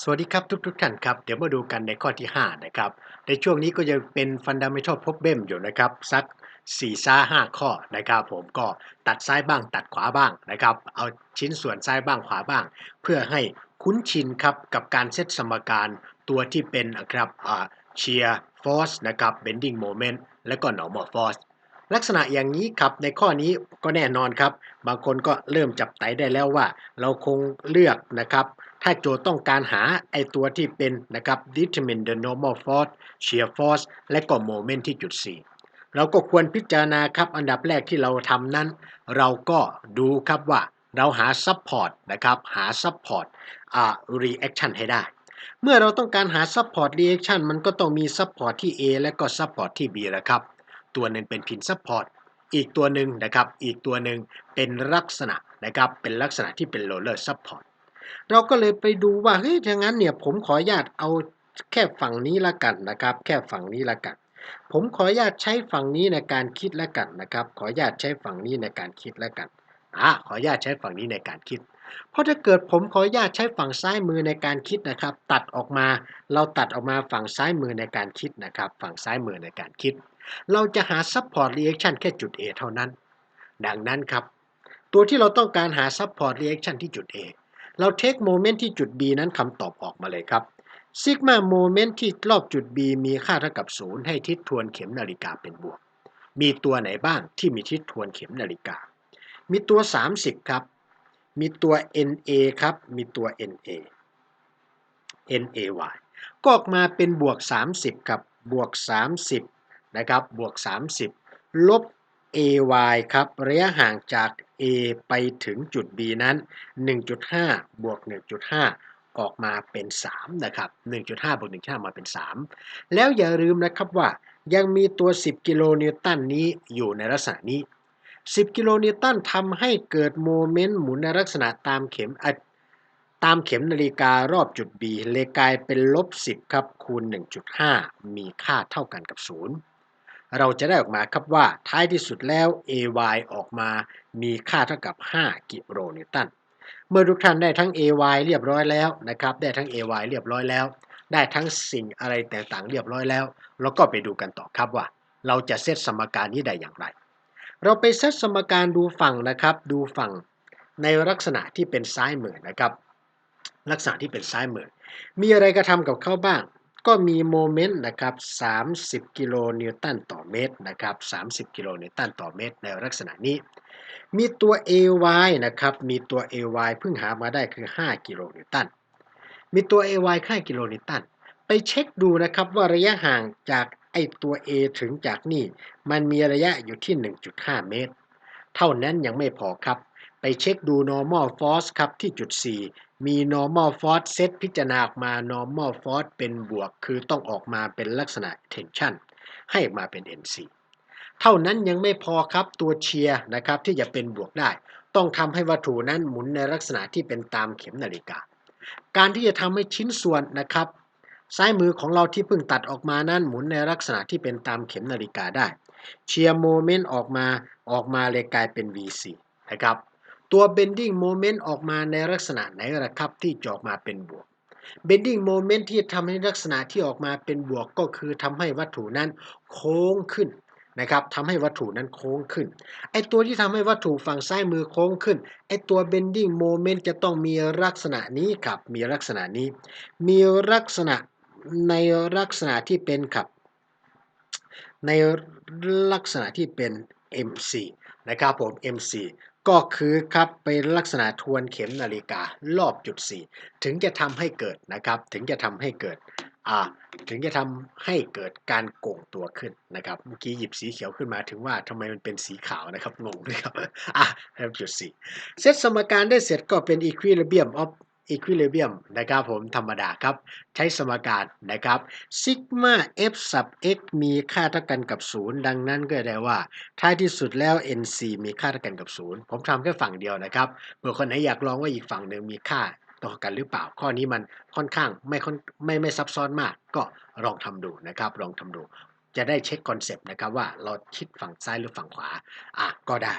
สวัสดีครับทุกๆท่านครับ เดี๋ยวมาดูกันในข้อที่ 5 นะครับ ในช่วงนี้ก็จะเป็น Fundamental Problem อยู่นะครับ สัก4ซ่า5ข้อนะครับผมก็ตัดซ้ายบ้างตัดขวาบ้างนะครับ เอาชิ้นส่วนซ้ายบ้างขวาบ้าง เพื่อให้คุ้นชินครับกับการเซตสมการตัวที่เป็นนะครับเชียร์ฟอร์สนะครับ bending moment และก็ normal force ลักษณะอย่างนี้ครับในข้อนี้ก็แน่นอนครับ บางคนก็เริ่มจับไตได้แล้วว่า เราคงเลือกนะครับ ถ้าโจทย์ต้องการหาไอตัวที่เป็นนะครับ determine the normal force shear force และก็ moment ที่จุด 4เราก็ควรพิจารณาครับอันดับแรกที่เราทำนั้น เราก็ดูครับว่าเราหา support นะครับหา support อ่า reaction ให้ได้ เมื่อเราต้องการหา support reaction มันก็ต้องมี support ที่ A และก็ support ที่ B แล้วครับ ตัวหนึ่งเป็นพิน support อีกตัวหนึ่งนะครับ อีกตัวหนึ่งเป็นลักษณะนะครับ เป็นลักษณะที่เป็น roller support เราก็เลยไปดูว่าเฮ้ยถ้างั้นเนี่ยผมขออนุญาตเอาแค่ฝั่งนี้ละกันนะครับ แค่ฝั่งนี้ละกัน ผมขออนุญาตใช้ฝั่งนี้ในการคิดละกันนะครับ ขออนุญาตใช้ฝั่งนี้ในการคิดละกันอะขออนุญาตใช้ฝั่งนี้ในการคิด เพราะถ้าเกิดผมขออนุญาตใช้ฝั่งซ้ายมือในการคิดนะครับ ตัดออกมา เราตัดออกมาฝั่งซ้ายมือในการคิดนะครับ ฝั่งซ้ายมือในการคิด เราจะหา support reaction แค่จุด A เท่านั้น ดังนั้นครับ ตัวที่เราต้องการหา support reaction ที่จุด A เราเทคโมเมนต์ที่จุด B นั้นคำตอบออกมาเลยครับซิกมาโมเมนต์ที่รอบจุด B มีค่าเท่ากับ 0 ให้ทิศทวนเข็มนาฬิกาเป็นบวก มีตัวไหนบ้างที่มีทิศทวนเข็มนาฬิกา มีตัว 30 ครับ มีตัว NA ครับ มีตัว NA NAY ก็ออกมาเป็นบวก 30 ครับ บวก 30 นะครับบวก 30 ลบ AY ครับระยะห่างจาก A ไปถึงจุด B นั้น 1.5 บวก 1.5 ออกมาเป็น 3 นะครับ 1.5 บวก 1.5 มาเป็น 3 แล้วอย่าลืมนะครับว่ายังมีตัว 10 กิโลนิวตันนี้อยู่ในลักษณะนี้ 10 กิโลนิวตันทำให้เกิดโมเมนต์หมุนในลักษณะตามเข็มตามเข็มนาฬิการอบจุด B เลยกลายเป็นลบ 10 ครับ คูณ 1.5 มีค่าเท่ากันกับ 0 เราจะได้ออกมาครับว่าท้ายที่สุดแล้ว AY ออกมามีค่าเท่ากับ 5 กิโลนิวตัน เมื่อทุกท่านได้ทั้ง AY เรียบร้อยแล้วนะครับ ได้ทั้ง AY เรียบร้อยแล้ว ได้ทั้งสิ่งอะไรต่างๆ เรียบร้อยแล้วเราก็ไปดูกันต่อครับว่า เราจะเซตสมการนี้ได้อย่างไร เราไปเซตสมการดูฝั่งนะครับ ดูฝั่งในลักษณะที่เป็นซ้ายมือนะครับ ลักษณะที่เป็นซ้ายมือ มีอะไรกระทำกับเขาบ้าง ก็มีโมเมนต์นะครับ30 กิโลนิวตันต่อเมตรนะครับ30 กิโลนิวตันต่อเมตร ในลักษณะนี้ มีตัว AY นะครับ มีตัว AY เพิ่งหามาได้คือ 5 กิโลนิวตัน มีตัว AY 5กิโลนิวตัน ไปเช็คดูนะครับว่าระยะห่างจากไอตัว A ถึงจากนี่ มันมีระยะอยู่ที่ 1.5 เมตร เท่านั้นยังไม่พอครับ ไปเช็คดู normal force ครับที่จุด 4 มี normal force เซตพิจารณาออกมา normal force เป็นบวก คือต้องออกมาเป็นลักษณะ tension ให้ออกมาเป็น NC เท่านั้นยังไม่พอครับตัวเชียร์นะครับที่จะเป็นบวกได้ ต้องทำให้วัตถุนั้นหมุนในลักษณะที่เป็นตามเข็มนาฬิกา การที่จะทำให้ชิ้นส่วนนะครับ ซ้ายมือของเราที่เพิ่งตัดออกมานั้นหมุนในลักษณะที่เป็นตามเข็มนาฬิกาได้ เชียร์โมเมนต์ออกมาออกมาเลยกลายเป็น VC นะครับ ตัว bending moment ออกมาในลักษณะไหนล่ะครับ ที่จะออกมาเป็นบวก bending moment ที่ทำให้ลักษณะที่ออกมาเป็นบวกก็คือทำให้วัตถุนั้นโค้งขึ้นนะครับทำให้วัตถุนั้นโค้งขึ้น ไอตัวที่ทำให้วัตถุฝั่งซ้ายมือโค้งขึ้น ไอตัว bending moment จะต้องมีลักษณะนี้ครับ มีลักษณะนี้ มีลักษณะในลักษณะที่เป็นครับ ในลักษณะที่เป็น MC นะครับผม MC ก็คือครับเป็นลักษณะทวนเข็มนาฬิการอบจุด 4 ถึงจะทำให้เกิดนะครับ ถึงจะทำให้เกิดอ่าถึงจะทำให้เกิดการโก่งตัวขึ้นนะครับ เมื่อกี้หยิบสีเขียวขึ้นมาถึงว่าทำไมมันเป็นสีขาวนะครับงงนะครับอะจุดสี่เซตสมการได้เสร็จก็เป็น equilibrium of equilibrium นะครับผมธรรมดาครับ ใช้สมการนะครับ sigma f sub x มีค่าเท่ากันกับ 0 ดังนั้นก็ได้ว่า ท้ายที่สุดแล้ว nc มีค่าเท่ากันกับ 0 ผมทำแค่ฝั่งเดียวนะครับเผื่อคนไหนอยากลองว่าอีกฝั่งหนึ่งมีค่าต่อกันหรือเปล่า ข้อนี้มันค่อนข้างไม่ค่อนไม่ไม่ซับซ้อนมาก ก็ลองทำดูนะครับ ลองทำดู จะได้เช็คคอนเซปต์นะครับว่าเราคิดฝั่งซ้ายหรือฝั่งขวา อะก็ได้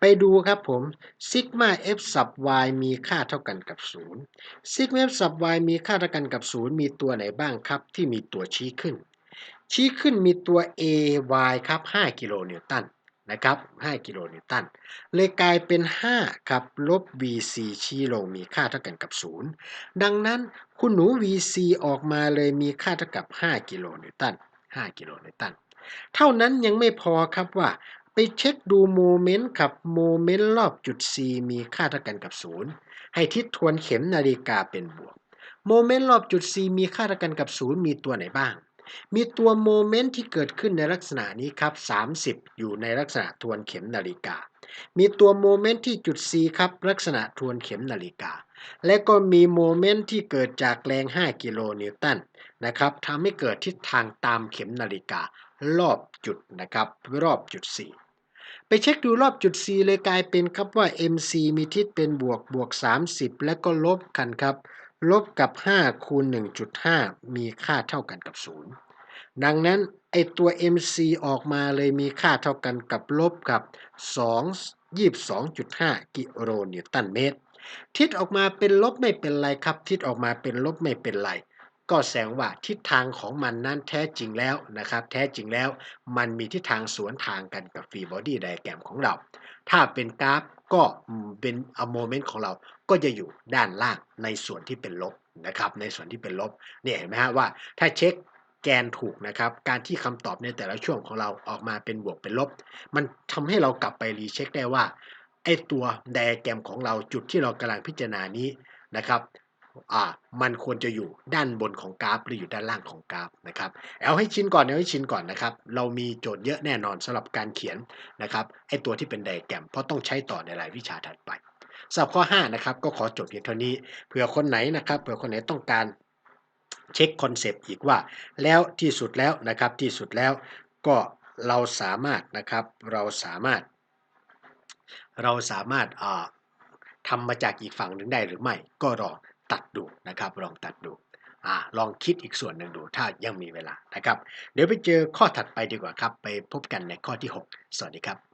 ไปดูครับผมซิกมา f sub y มีค่าเท่ากันกับ0ซิกมา f sub y มีค่าเท่ากันกับ 0 มีตัวไหนบ้างครับ ที่มีตัวชี้ขึ้น ชี้ขึ้นมีตัว a y ครับ 5 กิโลนิวตันนะครับ 5 กิโลนิวตัน เลยกลายเป็น 5 ครับ ลบ vc ชี้ลงมีค่าเท่ากันกับ 0 ดังนั้นคุณหนู vc ออกมาเลยมีค่าเท่ากับ 5 กิโลนิวตัน 5 กิโลนิวตัน เท่านั้นยังไม่พอครับว่า ไปเช็คดูโมเมนต์กับโมเมนต์รอบจุด c มีค่าเท่ากันกับ 0 ให้ทิศทวนเข็มนาฬิกาเป็นบวก โมเมนต์รอบจุด c มีค่าเท่ากันกับ 0 มีตัวไหนบ้าง มีตัวโมเมนต์ที่เกิดขึ้นในลักษณะนี้ครับ 30 อยู่ในลักษณะทวนเข็มนาฬิกา มีตัวโมเมนต์ที่จุด c ครับลักษณะทวนเข็มนาฬิกา และก็มีโมเมนต์ที่เกิดจากแรง 5 กิโลนิวตัน นะครับทำให้เกิดทิศทางตามเข็มนาฬิการอบจุดนะครับรอบจุด c ไปเช็คดูรอบจุด c เลยกลายเป็นครับว่า mc มีทิศเป็นบวกบวก 30 และก็ลบกันครับลบกับ 5 คูณ 1.5 มีค่าเท่ากันกับ 0 ดังนั้นไอตัว mc ออกมาเลยมีค่าเท่ากันกับลบกับ 2 22.5 กิโลนิวตันเมตร ทิศออกมาเป็นลบไม่เป็นไรครับ ทิศออกมาเป็นลบไม่เป็นไร ก็แสดงว่าทิศทางของมันนั้นแท้จริงแล้วนะครับ แท้จริงแล้วมันมีทิศทางสวนทางกันกับฟรีบอดี้ไดแกรมของเรา ถ้าเป็นกราฟก็เป็นอโมเมนต์ของเราก็จะอยู่ด้านล่างในส่วนที่เป็นลบนะครับ ในส่วนที่เป็นลบเนี่ยเห็นไหมฮะว่าถ้าเช็คแกนถูกนะครับ การที่คำตอบในแต่ละช่วงของเราออกมาเป็นบวกเป็นลบ มันทำให้เรากลับไปรีเช็คได้ว่าไอตัวไดแกรมของเราจุดที่เรากำลังพิจารณานี้นะครับ อ่ามันควรจะอยู่ด้านบนของกราฟหรืออยู่ด้านล่างของกราฟนะครับเอาให้ชินก่อนเอาให้ชินก่อนนะครับ เรามีโจทย์เยอะแน่นอนสำหรับการเขียนนะครับไอตัวที่เป็นไดแกรมเพราะต้องใช้ต่อในรายวิชาถัดไปสำหรับข้อ5นะครับก็ขอจบเพียงเท่านี้เผื่อคนไหนนะครับเผื่อคนไหนต้องการเช็คคอนเซปต์อีกว่า แล้วที่สุดแล้วนะครับที่สุดแล้วก็เราสามารถนะครับเราสามารถ เราสามารถทำมาจากอีกฝั่งหนึ่งได้หรือไม่ก็ลอ ตัดดูนะครับ ลองตัดดูอลองคิดอีกส่วนหนึ่งดูถ้ายังมีเวลานะครับ เดี๋ยวไปเจอข้อถัดไปดีกว่าครับ ไปพบกันในข้อที่ 6 สวัสดีครับ